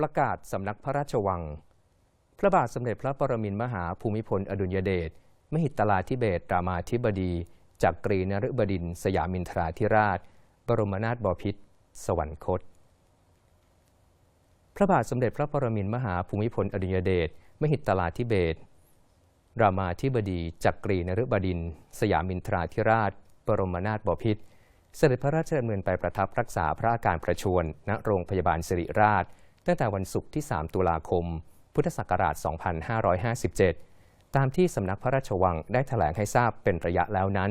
ประกาศสำนักพระราชวัง พระบาทสมเด็จพระปรมินทรมหาภูมิพลอดุลยเดชมหิตลาธิเบศรามาธิบดีจากกรีนฤบดิน สยามินทราธิราช บรมนาถบพิตรสวรรคต พระบาทสมเด็จพระปรมินทรมหาภูมิพลอดุลยเดชมหิตลาธิเบศรามาธิบดีจักกรีนฤบดิน สยามินทราธิราช บรมนาถบพิตรเสด็จพระราชดำเนินไปประทับรักษาพระอาการประชวรณโรงพยาบาลสิริราช ตั้งแต่วันศุกร์ที่ 3 ตุลาคม พุทธศักราช 2557 ตามที่สำนักพระราชวังได้แถลงให้ทราบเป็นระยะแล้วนั้น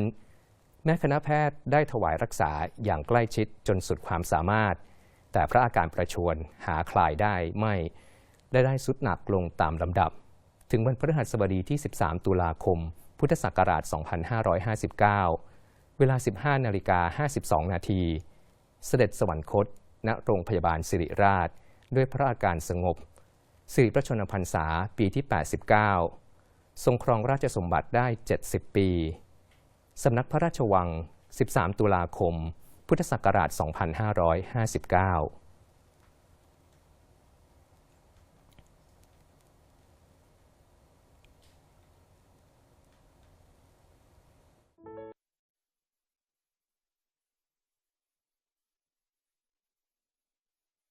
แม้คณะแพทย์ได้ถวายรักษาอย่างใกล้ชิดจนสุดความสามารถ แต่พระอาการประชวรหาคลายได้ไม่และได้สุดหนักลงตามลำดับ ถึงวันพฤหัสบดีที่ 13 ตุลาคม พุทธศักราช 2559 เวลา 15 นาฬิกา 52 นาที เสด็จสวรรคต ณ โรงพยาบาลสิริราช ด้วยพระอาการสงบ สิริพระชนมพรรษาปีที่ 89 ทรงครองราชสมบัติได้ 70 ปี สำนักพระราชวัง 13 ตุลาคม พุทธศักราช 2559